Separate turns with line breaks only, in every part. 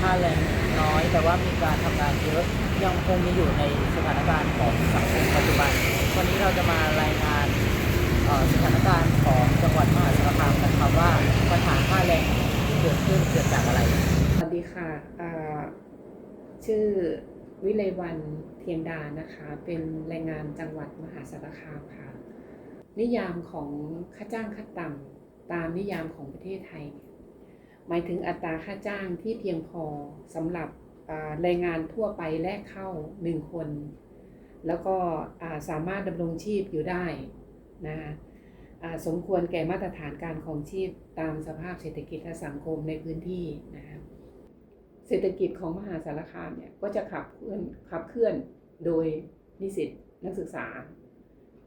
ค่าแรงน้อย แต่ว่ามีการทำงานเยอะยังคงมีอยู่ในสถานการณ์ของสังคมปัจจุบัน วันนี้เราจะมารายงานเอ่อสถานการณ์ของจังหวัดมหาสารคามกันครับว่าปัญหาค่าแรงที่เกิดขึ้นเกิดจากอะไร
สวัสดีค่ะอ่าชื่อวิไลวันเทียนดานะคะ เป็นแรงงานจังหวัดมหาสารคามค่ะ นิยามของค่าจ้างขั้นต่ำตามนิยามของประเทศไทย มายถึงอัตราค่าจ้างที่เพียงพอสำหรับแรงงานทั่วไปแลกเข้าหนึ่งคน แล้วก็สามารถดำรงชีพอยู่ได้นะสมควรแก่มาตรฐานการของชีพตามสภาพเศรษฐกิจและสังคมในพื้นที่นะคะเศรษฐกิจของมหาสารคามเนี่ยก็จะขับเคลื่อนขับเคลื่อนโดยนิสิตนักศึกษา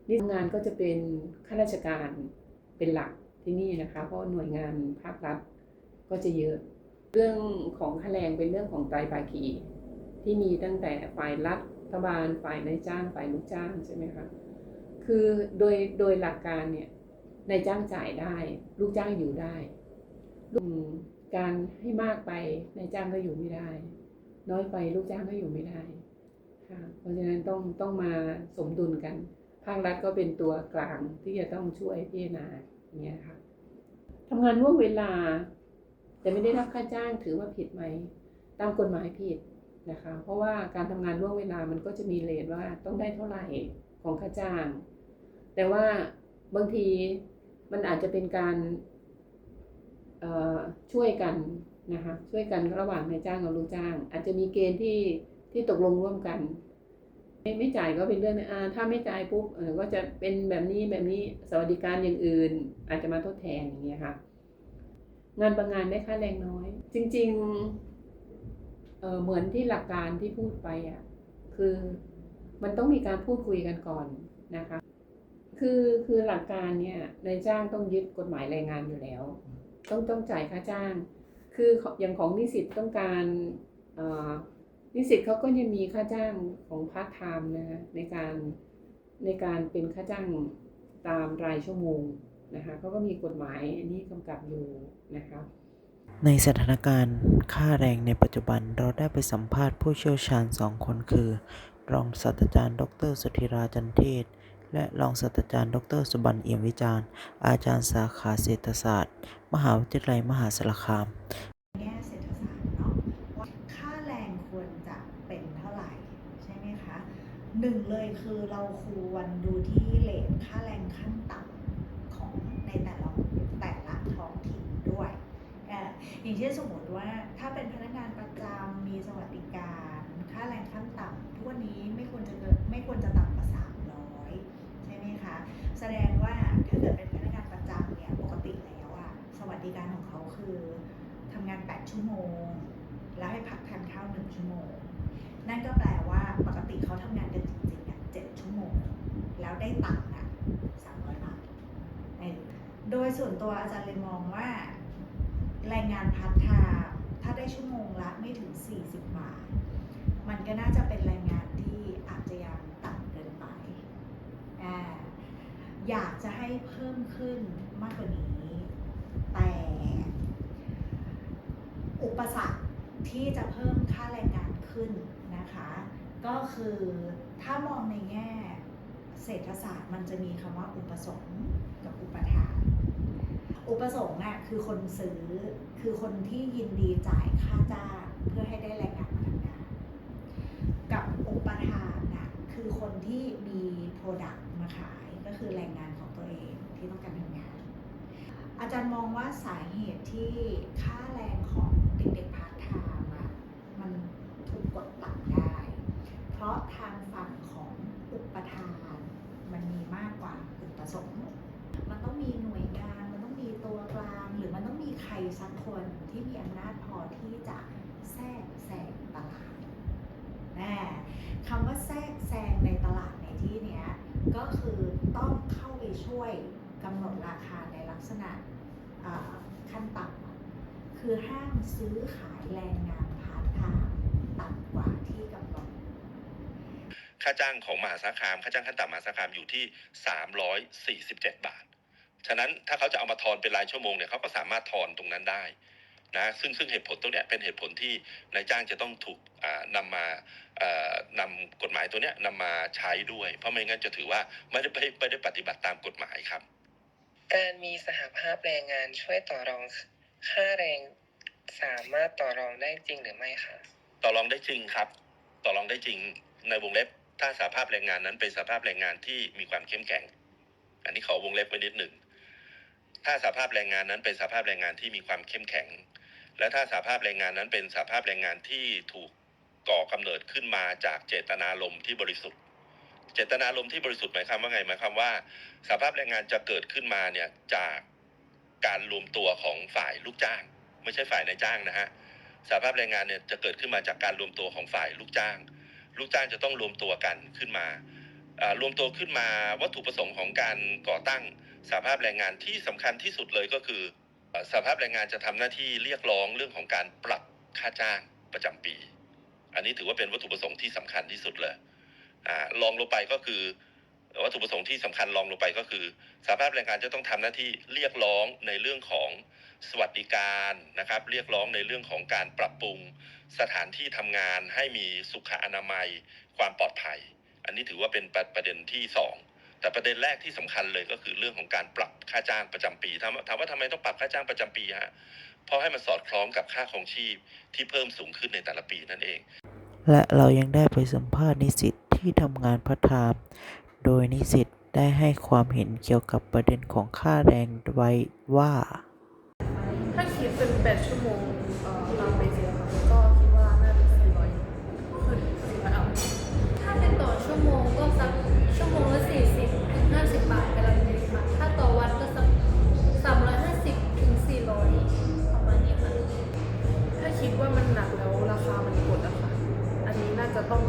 นิสิตงานก็จะเป็นข้าราชการเป็นหลักที่นี่นะคะ เพราะหน่วยงานภาครัฐ ก็จะเยอะ เรื่องของค่าแรงเป็นเรื่องของไตรภาคีที่มีตั้งแต่ฝ่ายรัฐบาลฝ่ายนายจ้างฝ่ายลูกจ้างใช่ไหมคะคือโดยโดยหลักการเนี่ยนายจ้างจ่ายได้ ลูกจ้างอยู่ได้การให้มากไปนายจ้างก็อยู่ไม่ได้ น้อยไปลูกจ้างก็อยู่ไม่ได้ค่ะเพราะฉะนั้นต้องต้องมาสมดุลกัน ภาครัฐก็เป็นตัวกลางที่จะต้องช่วยพิจารณายเงี้ยค่ะทำงานร่วมเวลา แต่ไม่ได้รับค่าจ้างถือว่าผิดไหม ตามกฎหมายผิดนะคะ เพราะว่าการทำงานร่วมเวลามันก็จะมีเลทว่าต้องได้เท่าไหร่ของค่าจ้าง แต่ว่าบางทีมันอาจจะเป็นการช่วยกันนะคะช่วยกันระหว่างนายจ้างกับลูกจ้าง อาจจะมีเกณฑ์ที่ที่ตกลงร่วมกัน ไม่ไม่จ่ายก็เป็นเรื่องอ่าถ้าไม่จ่ายปุ๊บก็จะเป็นแบบนี้แบบนี้สวัสดิการอย่างอื่น อาจจะมาทดแทนอย่างเงี้ยค่ะ งานบางงานได้ค่าแรงน้อย จริงๆเเหมือนที่หลักการที่พูดไปอะคือมันต้องมีการพูดคุยกันก่อนนะคะ คือคือหลักการเนี่ยนายจ้างต้องยึดกฎหมายแรงงานอยู่แล้ว ต้องต้องจ่ายค่าจ้าง คืออย่างของนิสิตต้องการอ่อนิสิตเขาก็ยังมีค่าจ้างของพาร์ทไทม์นะคะในการในการเป็นค่าจ้างตามรายชั่วโมง นะคะเขาก็มีกฎหมายอันนี้กำกับอยู่นะคะ
ในสถานการณ์ค่าแรงในปัจจุบันเราได้ไปสัมภาษณ์ผู้เชี่ยวชาญสองคนคือ รองศาสตราจารย์ ดร สุธิราจันเทศ และรองศาสตราจารย์ ดร สุบันเอี่ยมวิจารณ์ อาจารย์สาขาเศรษฐศาสตร์ มหาวิทยาลัยมหาสารคาม
แง่เศรษฐศาสตร์เนาะว่าค่าแรงควรจะเป็นเท่าไหร่ใช่ไหมคะหนึ่งเลยคือเราควรดูที่เลทค่าแรงขั้นต่ำของในแต่ละแต่ละท้องถิ่นด้วยเอย่างเช่นสมมติว่าถ้าเป็นพนักงานประจำมีสวัสดิการ ค่าแรงขั้นต่ำทุกวันนี้ไม่ควรจะเกินไม่ควรจะต่ำกว่า300 ใช่ไหมคะ แสดงว่าถ้าเกิดเป็นพนักงานประจำเนี่ยปกติแล้วอะสวัสดิการของเขาคือทำงาน 8 ชั่วโมง แล้วให้พักทานข้าว 1 ชั่วโมง นั่นก็แปลว่าปกติเขาทำงานกันจริงๆอะ7ชั่วโมง แล้วได้ตังค์อะ300 บาท โดยส่วนตัวอาจารย์เลยมองว่า แรงงานพาร์ทไทม์ถ้าได้ชั่วโมงละไม่ถึง 40 บาท มันก็น่าจะเป็นแรงงานที่อาจจะยังต่ำเกินไปออยากจะให้เพิ่มขึ้นมากกว่านี้ แต่ อุปสรรคที่จะเพิ่มค่าแรงงานขึ้นนะคะ ก็คือถ้ามองในแง่เศรษฐศาสตร์มันจะมีคำว่าอุปสงค์กับอุปทาน อุปสงค์อะคือคนซื้อคือคนที่ยินดีจ่ายค่าจ้างเพื่อให้ได้แรงงานมาทำงาน กับอุปทานน่ะคือคนที่มีโปรดักต์มาขายก็คือแรงงานของตัวเองที่ต้องการทำงาน อาจารย์มองว่าสาเหตุที่ค่าแรงของเด็กๆพาร์ทไทม์อะมันถูกกดต่ำได้ เพราะทางฝั่งของอุปทานมันมีมากกว่าอุปสงค์ สักคนที่มีอำนาจพอที่จะแทรกแซงตลาดน่คำว่าแทรกแซงในตลาดในที่นี้ก็คือต้องเข้าไปช่วยกำหนดราคาในลักษณะขั้นต่ำคือห้ามซื้อขายแรงงานพาร์ทไทม์ต่ำกว่าที่กำหนด
ค่าจ้างของมหาสารคามค่าจ้างขั้นต่ำมหาสารคามอยู่ที่ 347 บาท ฉะนั้นถ้าเขาจะเอามาทอนเป็นรายชั่วโมงเนี่ยเขาก็สามารถทอนตรงนั้นได้นะซึ่งซึ่งเหตุผลตรงเนี้ยเป็นเหตุผลที่นายจ้างจะต้องถูกอ่านำมาเอ่อนำกฎหมายตัวเนี้ยนำมาใช้ด้วย เพราะไม่งั้นจะถือว่าไม่ได้ไม่ไม่ได้ปฏิบัติตามกฎหมายครับ
การมีสหภาพแรงงานช่วยต่อรองค่าแรงสามารถต่อรองได้จริงหรือไม่คะ
ต่อรองได้จริงครับ ต่อรองได้จริงในวงเล็บถ้าสหภาพแรงงานนั้นเป็นสหภาพแรงงานที่มีความเข้มแข็ง อันนี้ขอวงเล็บไว้นิดหนึ่ง ถ้าสภาพแรงงานนั้นเป็นสภาพแรงงานที่มีความเข้มแข็ง และถ้าสภาพแรงงานนั้นเป็นสภาพแรงงานที่ถูกก่อกำเนิดขึ้นมาจากเจตนารมณ์ที่บริสุทธิ์ เจตนารมณ์ที่บริสุทธิ์หมายความว่าไงหมายความว่า สภาพแรงงานจะเกิดขึ้นมาเนี่ยจากการรวมตัวของฝ่ายลูกจ้าง ไม่ใช่ฝ่ายนายจ้างนะฮะสภาพแรงงานเนี่ยจะเกิดขึ้นมาจากการรวมตัวของฝ่ายลูกจ้าง ลูกจ้างจะต้องรวมตัวกันขึ้นมารวมตัวขึ้นมาวัตถุประสงค์ของการก่อตั้ง สหภาพแรงงานที่สำคัญที่สุดเลยก็คือสหภาพแรงงานจะทำหน้าที่เรียกร้องเรื่องของการปรับค่าจ้างประจำปี อันนี้ถือว่าเป็นวัตถุประสงค์ที่สำคัญที่สุดเลยอ่ารองลงไปก็คือวัตถุประสงค์ที่สำคัญรองลงไปก็คือสหภาพแรงงานจะต้องทำหน้าที่เรียกร้องในเรื่องของสวัสดิการนะครับ เรียกร้องในเรื่องของการปรับปรุงสถานที่ทำงานให้มีสุขอนามัย ความปลอดภัย อันนี้ถือว่าเป็นประประเด็นที่สอง แต่ประเด็นแรกที่สำคัญเลยก็คือเรื่องของการปรับค่าจ้างประจำปีถามว่าถามว่าทำไมต้องปรับค่าจ้างประจำปีฮะเพราะให้มันสอดคล้องกับค่าครองชีพที่เพิ่มสูงขึ้นในแต่ละปีนั่นเอง
และเรายังได้ไปสัมภาษณ์นิสิตที่ทำงานพาร์ทไทม์โดยนิสิตได้ให้ความเห็นเกี่ยวกับประเด็นของค่าแรงไว้ว่า
ถ้าคิดเป็น 8 ชั่วโมง ว่ามันหนักแล้วราคามันกดอะค่ะ อันนี้น่าจะต้อง